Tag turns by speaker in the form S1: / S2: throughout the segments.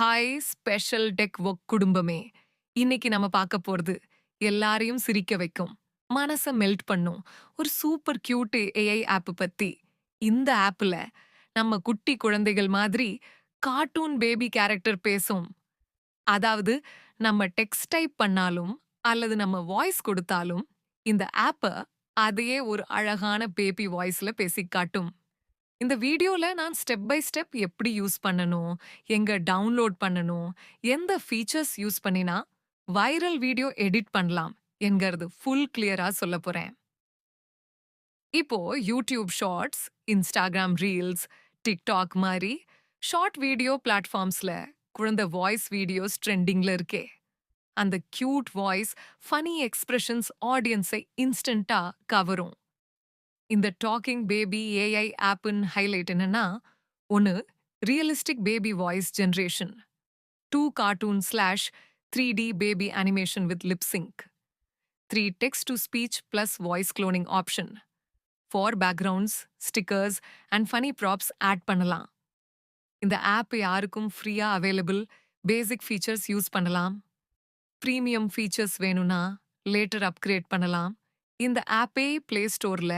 S1: Hi special tech work குடும்பமே. இன்னைக்கு நம்ம பார்க்க போறது எல்லாரையும் சிரிக்க வைக்கும் மனச மெல்ட் பண்ணும். ஒரு சூப்பர் கியூட் ஏஐ ஆப் பத்தி. இந்த ஆப்பில் நம்ம குட்டி குழந்தைகள் மாதிரி கார்ட்டூன் பேபி கேரக்டர் பேசும். அதாவது நம்ம டெக்ஸ்ட் டைப் பண்ணாலும் அல்லது நம்ம வாய்ஸ் கொடுத்தாலும் இந்த ஆப்ப அதையே ஒரு அழகான பேபி வாய்ஸ்ல பேசி காட்டும். இந்த வீடியோல நான் ஸ்டெப் பை ஸ்டெப் எப்படி யூஸ் பண்ணணும் எங்க டவுன்லோட் பண்ணணும் எந்த ஃபீச்சர்ஸ் யூஸ் பண்ணினா வைரல் வீடியோ எடிட் பண்ணலாம் என்கிறது ஃபுல் கிளியரா சொல்ல போறேன். இப்போ YouTube Shorts Instagram Reels TikTok மாதிரி ஷார்ட் வீடியோ பிளாட்ஃபார்ம்ஸ்ல குழந்தை வாய்ஸ் வீடியோஸ் ட்ரெண்டிங்ல இருக்கே. அந்த கியூட் வாய்ஸ் ஃபனி எக்ஸ்பிரஷன்ஸ் ஆடியன்ஸை இன்ஸ்டன்ட்டா கவரும். இந்த டாக்கிங் பேபி ஏஐ ஆப்பின் ஹைலைட் என்னன்னா ஒன்று realistic baby voice generation two cartoon slash three D baby animation with lip sync three text to speech plus voice cloning option for backgrounds stickers and funny props add பண்ணலாம். இந்த app யாருக்கும் ஃப்ரீயா available basic features use பண்ணலாம். Premium features வேணும்னா later upgrade பண்ணலாம். இந்த ஆப்பே play ஸ்டோர்ல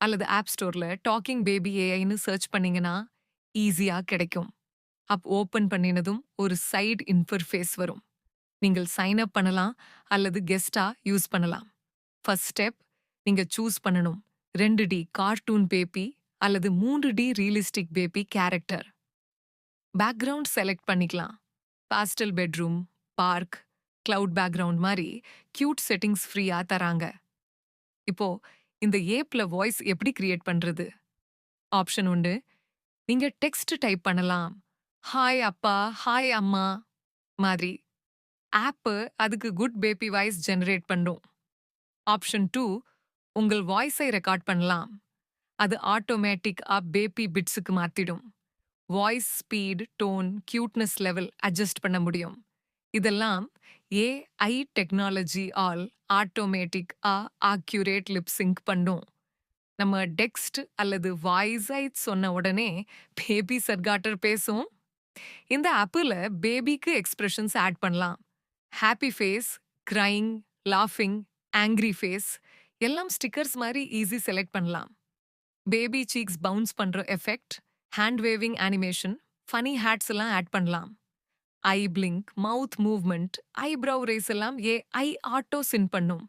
S1: அல்லது ஆப் ஸ்டோர்ல டாக்கிங் பேபி ஏஐன்னு சர்ச் பண்ணீங்கன்னா ஈஸியா கிடைக்கும். அப் ஓபன் பண்ணினதும் ஒரு சைடு இன்டர்ஃபேஸ் வரும். நீங்கள் சைன் அப் பண்ணலாம் அல்லது கெஸ்டா யூஸ் பண்ணலாம். ஃபர்ஸ்ட் ஸ்டெப் நீங்க சூஸ் பண்ணணும். ரெண்டு டி கார்ட்டூன் பேபி அல்லது மூன்று D realistic baby character background select பண்ணிக்கலாம். Pastel bedroom park cloud background மாதிரி கியூட் செட்டிங்ஸ் ஃப்ரீயா தராங்க. இப்போ இந்த ஏப்ல வாய்ஸ் எப்படி கிரியேட் பண்றது? ஆப்ஷன் உண்டு. நீங்க டெக்ஸ்ட் டைப் பண்ணலாம். ஹாய் அப்பா ஹாய் அம்மா மாதிரி. ஆப்பு அதுக்கு குட் பேபி வாய்ஸ் ஜெனரேட் பண்ணும். ஆப்ஷன் டூ உங்கள் வாய்ஸை ரெக்கார்ட் பண்ணலாம். அது ஆட்டோமேட்டிக் ஆப் பேபி பிட்ஸுக்கு மாத்திடும். Voice speed tone cuteness level adjust பண்ண முடியும். இதெல்லாம் ஏஐ டெக்னாலஜி ஆல் ஆட்டோமேட்டிக்காக ஆக்யூரேட் லிப் சிங்க் பண்ணும் நம்ம டெக்ஸ்ட் அல்லது வாய்ஸை சொன்ன உடனே பேபி சர்காட்டர் பேசும். இந்த ஆப்பில் பேபிக்கு எக்ஸ்பிரஷன்ஸ் ஆட் பண்ணலாம். ஹாப்பி ஃபேஸ் க்ரைங் லாஃபிங் ஆங்க்ரி ஃபேஸ் எல்லாம் ஸ்டிக்கர்ஸ் மாதிரி ஈஸி செலக்ட் பண்ணலாம். பேபி சீக்ஸ் பவுன்ஸ் பண்ற effect hand waving animation funny hats எல்லாம் ஆட் பண்ணலாம். Eye blink mouth movement eyebrow raise எல்லாம் ஏ ஐ ஆட்டோ சின் பண்ணும்.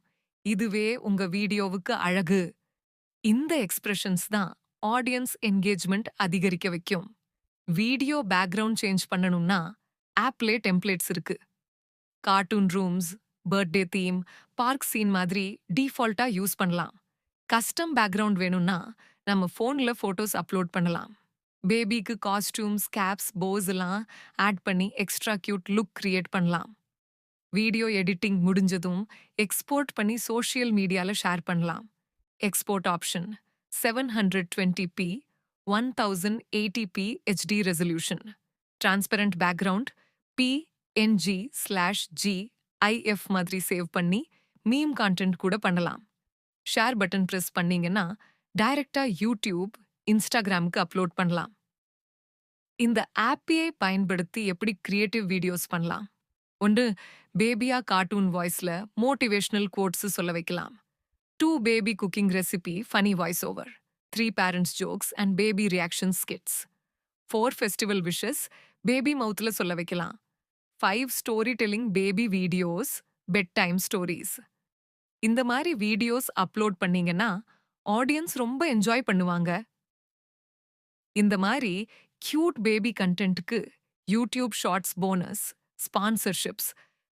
S1: இதுவே உங்க வீடியோவுக்கு அழகு. இந்த எக்ஸ்பிரஷன்ஸ் தான் ஆடியன்ஸ் என்கேஜ்மெண்ட் அதிகரிக்க வைக்கும். வீடியோ பேக்ரவுண்ட் சேஞ்ச் பண்ணணும்னா ஆப்லே டெம்ப்ளேட்ஸ் இருக்கு. Cartoon rooms birthday theme park scene மாதிரி டீஃபால்ட்டா யூஸ் பண்ணலாம். கஸ்டம் பேக்ரவுண்ட் வேணும்னா நம்ம ஃபோன்ல ஃபோட்டோஸ் அப்லோட் பண்ணலாம். பேபிக்கு காஸ்டியூம்ஸ் கேப்ஸ் போஸ் எல்லாம் ஆட் பண்ணி எக்ஸ்ட்ரா கியூட் லுக் கிரியேட் பண்ணலாம். வீடியோ எடிட்டிங் முடிஞ்சதும் எக்ஸ்போர்ட் பண்ணி சோஷியல் மீடியால ஷேர் பண்ணலாம். Export option seven hundred twenty P one thousand eighty P HD resolution. Transparent background P N G slash G I F மாதிரி save பண்ணி meme content கூட பண்ணலாம். Share button press பண்ணீங்கன்னா டைரக்டாக யூடியூப் இன்ஸ்டாகிராமுக்கு அப்லோட் பண்ணலாம். இந்த ஆப்பியை பயன்படுத்தி எப்படி கிரியேட்டிவ் வீடியோஸ் பண்ணலாம். ஒன்று பேபியா கார்ட்டூன் வாய்ஸ்ல மோட்டிவேஷனல் கோட்ஸ் சொல்ல வைக்கலாம். Two baby cooking recipe funny voice over. Three parents jokes and baby reaction skits. Four festival wishes baby மவுத்ல சொல்ல வைக்கலாம். Five storytelling baby videos bedtime stories. இந்த மாதிரி வீடியோஸ் அப்லோட் பண்ணீங்கன்னா ஆடியன்ஸ் ரொம்ப என்ஜாய் பண்ணுவாங்க. இந்த மாதிரி cute baby கண்டென்ட்க்கு YouTube Shorts bonus sponsorships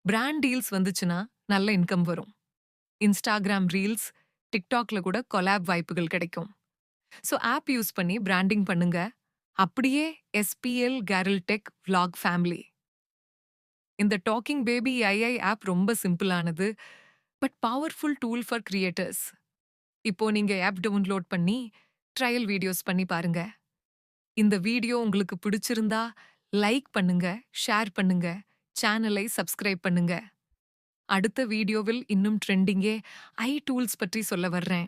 S1: brand deals வந்துச்சுன்னா நல்ல இன்கம் வரும். இன்ஸ்டாகிராம் ரீல்ஸ் டிக்டாக்ல கூட கொலாப் வாய்ப்புகள் கிடைக்கும். ஸோ ஆப் யூஸ் பண்ணி பிராண்டிங் பண்ணுங்க. அப்படியே எஸ்பிஎல் கேரல்டெக் டெக் ஃபேமிலி இந்த டாக்கிங் பேபி ஐஐ ஆப் ரொம்ப சிம்பிளானது but powerful tool for creators இப்போ நீங்க ஆப் டவுன்லோட் பண்ணி ட்ரையல் வீடியோஸ் பண்ணி பாருங்க. இந்த வீடியோ உங்களுக்கு பிடிச்சிருந்தா லைக் பண்ணுங்க ஷேர் பண்ணுங்க சேனலை சப்ஸ்கிரைப் பண்ணுங்க. அடுத்த வீடியோவில் இன்னும் ட்ரெண்டிங்கே ஐ டூல்ஸ் பற்றி சொல்ல வர்றேன்.